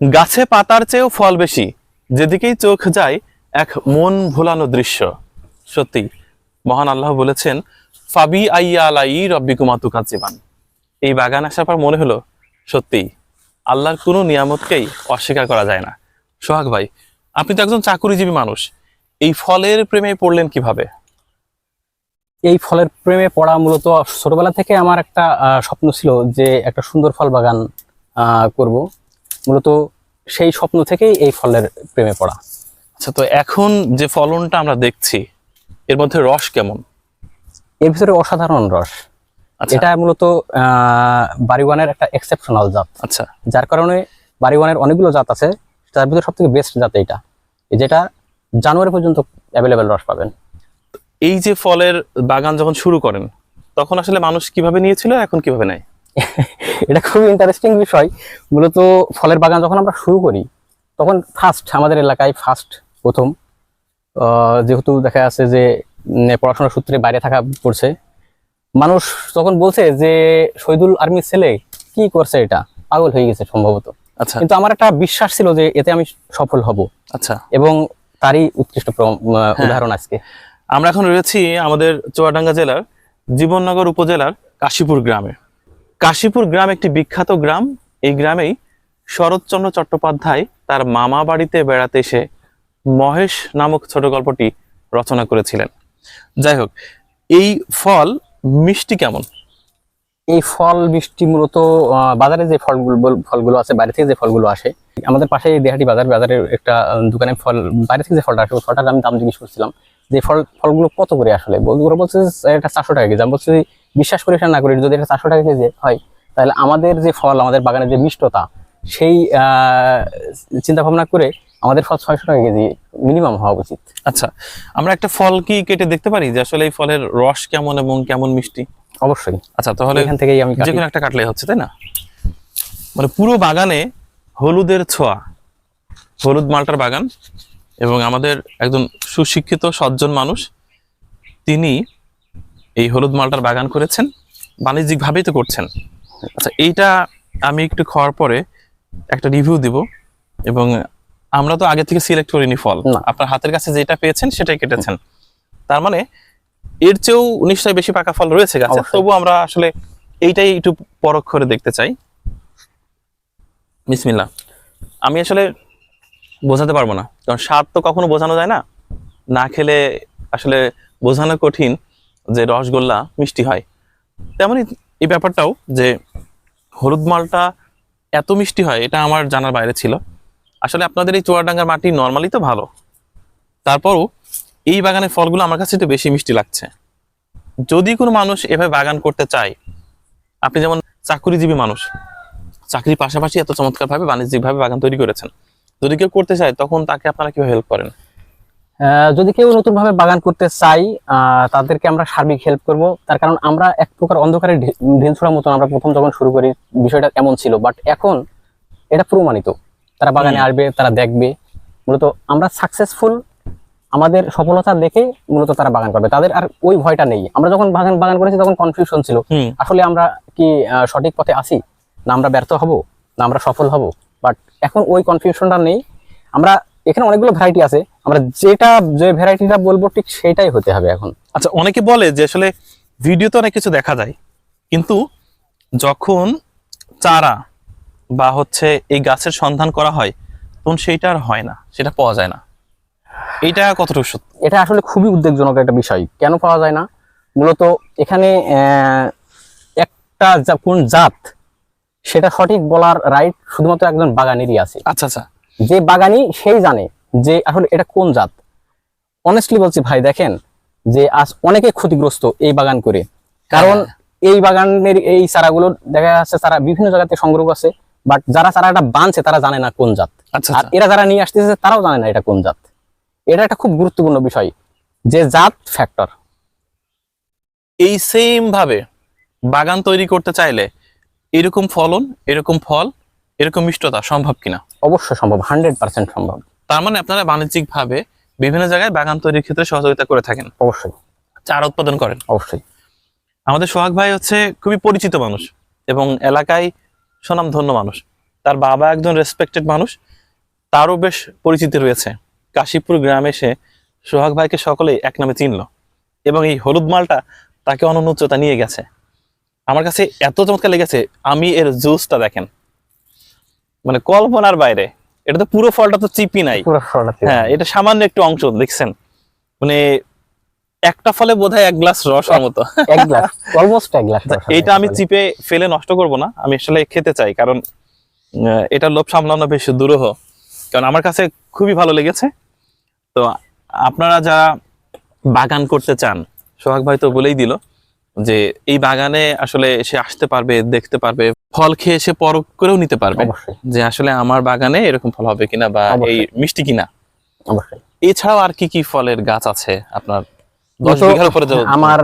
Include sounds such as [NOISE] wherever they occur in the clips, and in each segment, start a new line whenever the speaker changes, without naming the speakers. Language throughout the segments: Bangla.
গাছে পাতার চেয়েও ফল বেশি, যেদিকেই চোখ যায় এক মন ভোলানো দৃশ্য। সত্যি, মহান আল্লাহ বলেছেন, ফাবি আইয়া আলাই রব্বি কুমাতু কাজিবান এই বাগান আসার পর মনে হলো, সত্যি, আল্লাহর কোনো নিয়ামতকেই অস্বীকার করা যায় না। সোহাগ ভাই, আপনি তো একজন চাকুরিজীবী মানুষ, এই ফলের প্রেমে পড়লেন কীভাবে?
এই ফলের প্রেমে পড়া মূলত ছোটবেলা থেকে আমার একটা স্বপ্ন ছিল যে একটা সুন্দর ফল বাগান করব। মূলত সেই স্বপ্ন থেকেই এই ফলের প্রেমে পড়া।
আচ্ছা তো এখন যে ফলনটা আমরা দেখছি এর মধ্যে রস কেমন?
এর ভিতরে অসাধারণ রস।
আচ্ছা।
এটা মূলত আহ, বাড়িওয়ানের একটা এক্সেপশনাল জাত।
আচ্ছা।
যার কারণে বাড়িওয়ানের অনেকগুলো জাত আছে তার ভিতরে সব থেকে বেস্ট জাত এইটা। যেটা জানুয়ারি পর্যন্ত অ্যাভেলেবেল রস পাবেন।
এই যে ফলের বাগান যখন শুরু করেন তখন আসলে মানুষ কীভাবে নিয়েছিল এখন কীভাবে নেয়? [LAUGHS]
এটা খুবই ইন্টারেস্টিং বিষয়। মূলত ফলের বাগান যখন আমরা শুরু করি তখন ফার্স্ট আমাদের এলাকায় ফার্স্ট প্রথম যেহেতু দেখা যাচ্ছে যে পড়াশোনার সূত্রে বাইরে থাকা পড়ছে মানুষ তখন বলছে যে শহীদুল আর্মির ছেলে কি করছে এটা? পাগল হয়ে গেছে সম্ভবত।
আচ্ছা।
কিন্তু আমার একটা বিশ্বাস ছিল যে এতে আমি সফল হব।
আচ্ছা।
এবং তারই উৎকৃষ্ট উদাহরণ আজকে।
আমরা এখন রয়েছি আমাদের চুয়াডাঙ্গা জেলার জীবননগর উপজেলার কাশীপুর গ্রামে। কাশীপুর গ্রাম একটি বিখ্যাত গ্রাম। এই গ্রামেই শরৎচন্দ্র চট্টোপাধ্যায় তার মামা বাড়িতে বেড়াতে এসে মহেশ নামক ছোট গল্পটি রচনা করেছিলেন। যাই হোক, এই ফল মিষ্টি কেমন?
এই ফল মিষ্টি মূলত বাজারে যে ফলগুলো ফলগুলো আছে, বাইরে থেকে যে ফলগুলো আসে, আমাদের পাশে দেহাটি বাজার, বাজারের একটা দোকানে ফল, বাইরে থেকে যে ফলটা আসে ফলটার আমি দাম জিজ্ঞেস করছিলাম যে ফল, ফলগুলো কত করে আসলে? ওরা বলছে এটা চারশো টাকা কেজি। আমি বলছি বিশ্বাস করি না করি যদি এটা চারশো টাকা কেজি হয় তাহলে আমাদের যে ফল আমাদের বাগানের যে মিষ্টতা সেই চিন্তা ভাবনা করে আমাদের ফল ছয়শো টাকা কেজি মিনিমাম হওয়া উচিত।
আচ্ছা আমরা একটা ফল কি কেটে দেখতে পারি? যে আসলে এই ফলের রস কেমন এবং কেমন মিষ্টি?
অবশ্যই।
আচ্ছা তাহলে
এখান থেকেই আমি
যে কোনো একটা কাটলে হচ্ছে তাই না? মানে পুরো বাগানে হলুদের ছোঁয়া হলুদ মালটার বাগান এবং আমাদের একজন সুশিক্ষিত সজ্জন মানুষ তিনি এই হলুদ মালটার বাগান করেছেন বাণিজ্যিকভাবেই তো করছেন। আচ্ছা এইটা আমি একটু খাওয়ার পরে একটা রিভিউ দিব এবং আমরা তো আগে থেকে সিলেক্ট করিনি ফল। আপনার হাতের কাছে যেটা পেয়েছেন সেটাই কেটেছেন। তার মানে এর চেয়েও নিশ্চয়ই বেশি পাকা ফল রয়েছে গাছে। তবু আমরা আসলে এইটাই একটু পরখ করে দেখতে চাই। বিসমিল্লাহ। আমি আসলে বোঝাতে পারব না কারণ স্বাদ তো কখনো বোঝানো যায় না। না খেলে আসলে বোঝানো কঠিন। যে রসগোল্লা মিষ্টি হয় তেমনই এই ব্যাপারটাও যে হলুদ মালটা এত মিষ্টি হয়, এটা আমার জানার বাইরে ছিল। আসলে আপনাদের এই চুয়াডাঙ্গার মাটি নর্মালি তো ভালো। তারপরও এই বাগানের ফলগুলো আমার কাছে একটু বেশি মিষ্টি লাগছে। যদি কোনো মানুষ এভাবে বাগান করতে চায়, আপনি যেমন চাকুরিজীবী মানুষ, চাকরির পাশাপাশি এত চমৎকারভাবে বাণিজ্যিকভাবে বাগান তৈরি করেছেন। যদি কেউ করতে চায়, তখন তাকে আপনারা কীভাবে হেল্প করেন?
যদি কেউ নতুন ভাবে বাগান করতে চাই তাদেরকে আমরা সার্বিক হেল্প করব। তার কারণ আমরা এক প্রকার অন্ধকারে ঢিল ছোড়ার মতন আমরা প্রথম যখন শুরু করি বিষয়টা এমন ছিল। বাট এখন এটা প্রমাণিত। তারা বাগানে আসবে তারা দেখবে। মূলত আমরা সাকসেসফুল আমাদের সফলতা দেখে মূলত তারা বাগান করবে। তাদের আর ওই ভয়টা নেই। আমরা যখন বাগান বাগান করেছি তখন কনফিউশন ছিল। আসলে আমরা কি সঠিক পথে আছি? না আমরা ব্যর্থ হব না আমরা সফল হব। বাট এখন ওই কনফিউশনটা নেই। আমরা এখানে অনেকগুলো ভ্যারাইটি আছে। আমরা যেটা যে ভ্যারাইটিটা বলব ঠিক সেটাই হতে হবে এখন।
আচ্ছা অনেকে বলে যে আসলে ভিডিওতে অনেক কিছু দেখা যায় কিন্তু যখন চারা বা হচ্ছে এই গাছের সন্ধান করা হয় তখন সেইটা আর হয় না সেটা পাওয়া যায় না। এটা কতটুকু সত্য?
এটা আসলে খুবই উদ্বেগজনক একটা বিষয়। কেন পাওয়া যায় না? মূলত এখানে একটা কোন জাত সেটা সঠিক বলার রাইট শুধুমাত্র একজন বাগানেরই আছে।
আচ্ছা আচ্ছা।
যে বাগানি সেই জানে যে আসলে এটা কোন জাত। অনেস্টলি বলছি ভাই দেখেন যে আজ অনেকে ক্ষতিগ্রস্ত এই বাগান করে। কারণ এই বাগানের এই চারাগুলো দেখা যাচ্ছে তারা বিভিন্ন জায়গাতে সংগ্রহ আছে বাট যারা চারাটা বানছে তারা জানে না কোন জাত।
আচ্ছা
আর
আচ্ছা।
এরা যারা নিয়ে আসতেছে তারাও জানে না এটা কোন জাত। এটা একটা খুব গুরুত্বপূর্ণ বিষয় যে জাত ফ্যাক্টর
এই সেম ভাবে বাগান তৈরি করতে চাইলে এরকম ফলন এরকম ফল এরকম মিষ্টতা সম্ভব কিনা?
অবশ্যই সম্ভব হান্ড্রেড পার্সেন্ট সম্ভব।
তার মানে আপনারা বাণিজ্যিক ভাবে বিভিন্ন জায়গায় বাগান তৈরির ক্ষেত্রে সহযোগিতা করে থাকেন?
অবশ্যই।
চারা উৎপাদন করেন?
অবশ্যই।
আমাদের সোহাগ ভাই হচ্ছে খুবই পরিচিত মানুষ এবং এলাকায় সুনামধন্য মানুষ। তার বাবা একজন রেসপেক্টেড মানুষ। তারও বেশ পরিচিতি রয়েছে। কাশীপুর গ্রামে এসে সোহাগ ভাইকে সকলেই এক নামে চিনল এবং এই হলুদ মালটা তাকে অনন্য উচ্চতা নিয়ে গেছে। আমার কাছে এত চমৎকার লেগেছে আমি এর জুসটা দেখেন। মানে কল্পনার বাইরে। এটা তো পুরো ফলটা তো চিপি নাই।
পুরো ফলটা
হ্যাঁ এটা সামান্য একটু অংশ দেখছেন? মানে একটা ফলে বোধহয় এক গ্লাস রস মতো।
এক গ্লাস অলমোস্ট এক গ্লাস রস [LAUGHS]
এইটা আমি চিপে ফেলে নষ্ট করব না আমি আসলে খেতে চাই কারণ এটা লোভ সামলানো বেশ দুরূহ। কারণ আমার কাছে খুবই ভালো লেগেছে। তো আপনারা যারা বাগান করতে চান সোহাগ ভাই তো বলেই দিল যে এই বাগানে আসলে সে আসতে পারবে দেখতে পারবে ফল খেয়ে সে পরখ করেও নিতে পারবে। যে আসলে আমার বাগানে এরকম ফল হবে কিনা বা এই মিষ্টি কিনা। এছাড়াও আর কি কি ফলের গাছ আছে আপনার? দশ বিঘার উপরে যে-
আমার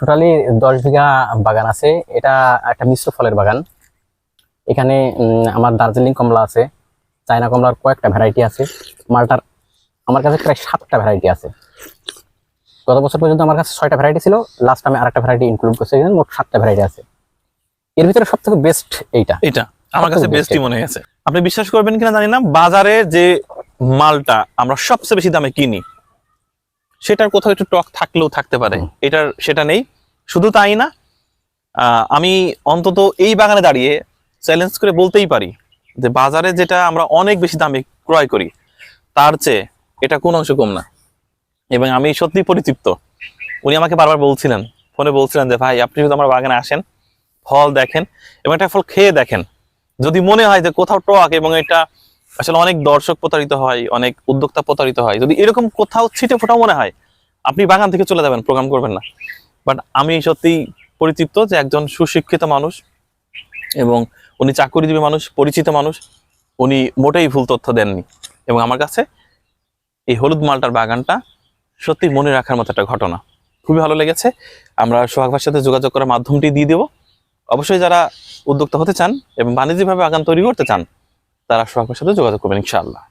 টোটালি দশ বিঘা বাগান আছে। এটা একটা মিশ্র ফলের বাগান। এখানে আমার দার্জিলিং কমলা আছে। চায়না কমলার কয়েকটা ভ্যারাইটি আছে। মালটার আমার কাছে প্রায় সাতটা ভ্যারাইটি আছে। গত বছর পর্যন্ত আমার কাছে ছয়টা ভ্যারাইটি ছিল। লাস্ট আমি আরেকটা ভ্যারাইটি ইনক্লুড করছি। মোট সাতটা ভ্যারাইটি আছে। এর ভিতরে সব থেকে বেস্ট এইটা
এটা আমার কাছে বেস্টই মনে হয়েছে। আপনি বিশ্বাস করবেন কিনা জানি না বাজারে যে মালটা আমরা সবচেয়ে বেশি দামে কিনি সেটার কোথাও একটু টক থাকলেও থাকতে পারে। এটার সেটা নেই। শুধু তাই না আমি অন্তত এই বাগানে দাঁড়িয়ে চ্যালেঞ্জ করে বলতেই পারি যে বাজারে যেটা আমরা অনেক বেশি দামে ক্রয় করি তার চেয়ে এটা কোন অংশ কম না। এবং আমি সত্যি পরিতৃপ্ত উনি আমাকে বারবার বলছিলেন ফোনে বলছিলেন যে ভাই আপনি যদি আমার বাগানে আসেন ফল দেখেন এবং একটা ফল খেয়ে দেখেন। যদি মনে হয় যে কোথাও টক এবং এটা আসলে অনেক দর্শক প্রতারিত হয়, অনেক উদ্যোক্তা প্রতারিত হয়, যদি এরকম কোথাও ছিটে ফোটা মনে হয়, আপনি বাগান থেকে চলে যাবেন প্রোগ্রাম করবেন না। বাট আমি সত্যি পরিচিত যে একজন সুশিক্ষিত মানুষ এবং উনি চাকরিজীবী মানুষ, পরিচিত মানুষ, উনি মোটেই ভুল তথ্য দেননি। এবং আমার কাছে এই হলুদ মালটার বাগানটা সত্যি মনে রাখার মতো একটা ঘটনা। খুবই ভালো লেগেছে। আমরা সোহাগ সাথে যোগাযোগ করার মাধ্যমটি দিয়ে দেবো। অবশ্যই যারা উদ্যোক্তা হতে চান এবং বাণিজ্যিকভাবে আগান তৈরি করতে চান, তারা সোহাগের সাথে যোগাযোগ করবেন, ইনশাআল্লাহ।